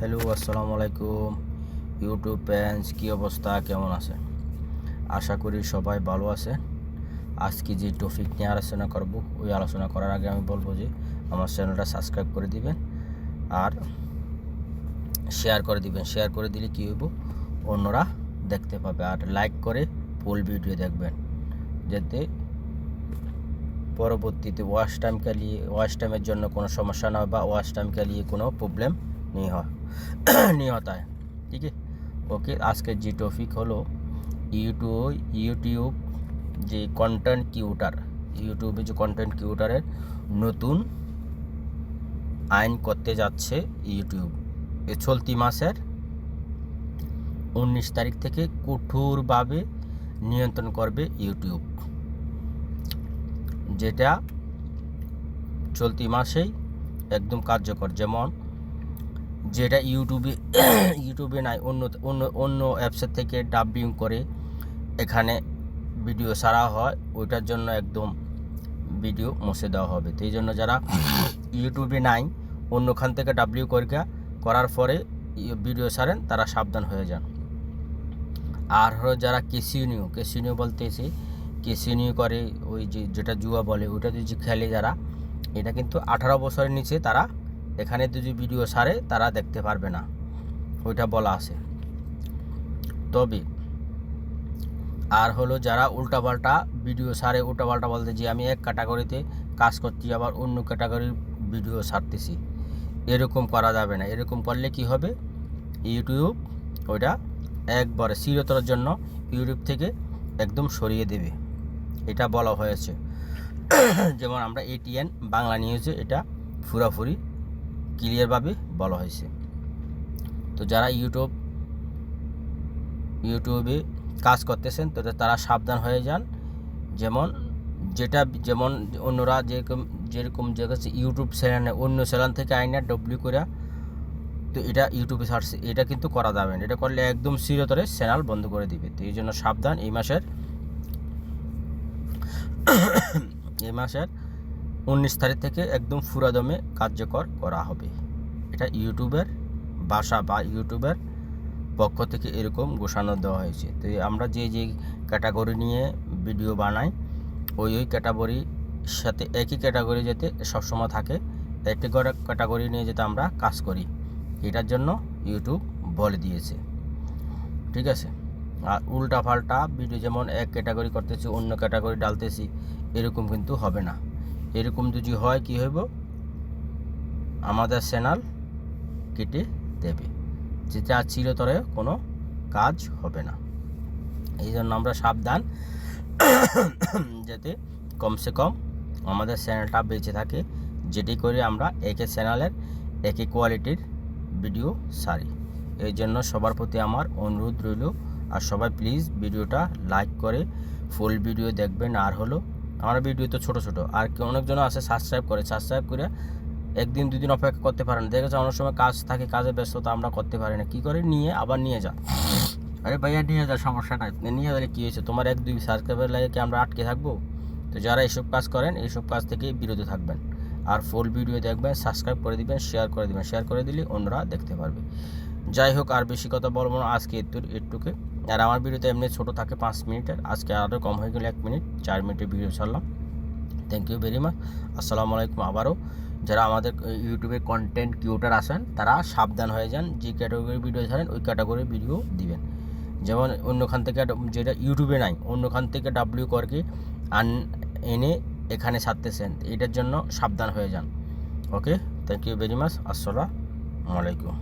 Hello, আসসালামু আলাইকুম। YouTube pans কী অবস্থা? কেমন আছে আশা করি সবাই ভালো আছে আজকে যে টপিক নিয়ে আলোচনা করব, ওই আলোচনা করার আগে আমি বলব যে, আমার চ্যানেলটা সাবস্ক্রাইব করে দিবেন আর শেয়ার করে দিবেন। শেয়ার করে দিলে কী হইব? অন্যরা দেখতে পাবে। আর লাইক করে ফুল ভিডিও দেখবেন। যাতে পরবর্তীতে ওয়াশ টাইম কালিয়ে ওয়াশ টাইমের জন্য কোনো সমস্যা না হয় বা ওয়াশ টাইম কালিয়ে কোনো প্রবলেম নেই হয়। नहीं होता है ठीक है ওকে আজকের যে টপিক হলো ইউটিউব ইউটিউব যে কন্টেন্ট কিউটার ইউটিউবে যে কন্টেন্ট কিউটারের নতুন আইন করতে যাচ্ছে ইউটিউব এ চলতি মাসের উনিশ তারিখ থেকে কঠোরভাবে নিয়ন্ত্রণ করবে ইউটিউব যেটা চলতি মাসেই একদম কার্যকর যেমন যেটা ইউটিউবে ইউটিউবে নাই, অন্য অন্য অন্য অ্যাপসের থেকে ডাবিং করে এখানে ভিডিও সারা হয়, ওইটার জন্য একদম ভিডিও মুছে দেওয়া হবে। তো এই জন্য যারা ইউটিউবে নাই, অন্যখান থেকে ডাব্লিউ করে করার পরে ভিডিও সারেন তারা সাবধান হয়ে যান। আর হলো যারা কেসিউনিও কেসিউনিও বলতেছে কেসিউনিও করে ওই যে যেটা জুয়া বলে, ওইটা যদি খেলে যারা, এটা কিন্তু আঠারো বছরের নিচে তারা এখানে যদি ভিডিও সারে, তারা দেখতে পারবে না। ওইটা বলা আছে। তবে, আর হলো যারা উল্টাপাল্টা ভিডিও সারে, উল্টাপাল্টা বলতে যে আমি এক ক্যাটাগরিতে কাজ করছি, আবার অন্য ক্যাটাগরির ভিডিও সারতেছি, এরকম করা যাবে না। এরকম করলে কি হবে? ইউটিউব ওইটা একবারে চিরতরের জন্য ইউটিউব থেকে একদম সরিয়ে দেবে। এটা বলা হয়েছে। যেমন আমরা এটিএন বাংলা নিউজে এটা পুরাপুরি ক্লিয়ারভাবে বলা হয়েছে। তো যারা ইউটিউব, ইউটিউবে কাজ করতেছেন, তো তারা সাবধান হয়ে যান। যেমন যেটা যেমন অন্যরা যেরকম যেরকম যে ইউটিউব চ্যানেলে অন্য চ্যানেল থেকে আইনা ডব্লিউ করে তো এটা ইউটিউবে ছাড়ছে এটা কিন্তু করা যাবে না। এটা করলে একদম চিরতরে চ্যানেল বন্ধ করে দিবে। তো এই জন্য সাবধান। এই মাসের এই মাসের উনিশ তারিখ থেকে একদম ফুরাদমে কার্যকর করা হবে। এটা ইউটিউবের ভাষা বা ইউটিউবের পক্ষ থেকে এরকম ঘোষণা দেওয়া হয়েছে। তো আমরা যে যে ক্যাটাগরি নিয়ে ভিডিও বানাই, ওই ওই ক্যাটাগরির সাথে একই ক্যাটাগরি যাতে সবসময় থাকে একটি ক্যাটাগরি নিয়ে যাতে আমরা কাজ করি, এটার জন্য ইউটিউব বলে দিয়েছে। ঠিক আছে? আর উল্টা পাল্টা ভিডিও যেমন এক ক্যাটাগরি করতেছি, অন্য ক্যাটাগরি ডালতেছি, এরকম কিন্তু হবে না। এরকম যদি হয় কি হইব? আমাদের চ্যানেল কেটে দেবে। যেটা চিরতরে কোনো কাজ হবে না। এই জন্য আমরা সাবধান। যাতে কমসে কম আমাদের চ্যানেলটা বেঁচে থাকে, যেটি করে আমরা একে চ্যানেলের একে কোয়ালিটির ভিডিও সারি। এই জন্য সবার প্রতি আমার অনুরোধ রইল, আর সবাই প্লিজ ভিডিওটা লাইক করে ফুল ভিডিও দেখবেন। আর হলো আমার ভিডিও তো ছোটো ছোটো। আর অনেকজন আছে সাবস্ক্রাইব করে। সাবস্ক্রাইব করে একদিন দুদিন অপেক্ষা করতে পারেন দেখেছে অনেক সময় কাজ থাকে কাজে ব্যস্ততা আমরা করতে পারি না। কী করে? নিয়ে আবার নিয়ে যা। আরে ভাইয়া নিয়ে যা সমস্যা নাই। নিয়ে গেলে কী হয়েছে? তোমার এক দুই সাবস্ক্রাইবার লাগে কি আমরা আটকে থাকব? তো যারা এইসব কাজ করেন এইসব কাজ থেকে বিরত থাকবেন। আর ফুল ভিডিও দেখবেন সাবস্ক্রাইব করে দিবেন শেয়ার করে দিবেন। শেয়ার করে দিলে অন্যরা দেখতে পারবে। যাই হোক আর বেশি কথা বলব না। আজকে একটু একটুকে। আর আমার ভিডিওতে এমনি ছোটো থাকে পাঁচ মিনিটের, আজকে আরও কম হয়ে গেলে এক মিনিট, চার মিনিটের ভিডিও ছাড়লাম। থ্যাংক ইউ ভেরি মাচ আসসালামু আলাইকুম আবারও। যারা আমাদের ইউটিউবে কন্টেন্ট কিউটার আসেন তারা সাবধান হয়ে যান, যে ক্যাটাগরি ভিডিও ছাড়েন, ওই ক্যাটাগরি ভিডিও দিবেন। যেমন অন্যখান থেকে, যেটা ইউটিউবে নাই, অন্যখান থেকে ডাব্লিউ করকে আন, এনে এখানে ছাড়তেছেন, এটার জন্য সাবধান হয়ে যান। Okay thank you very much আসসালামু আলাইকুম।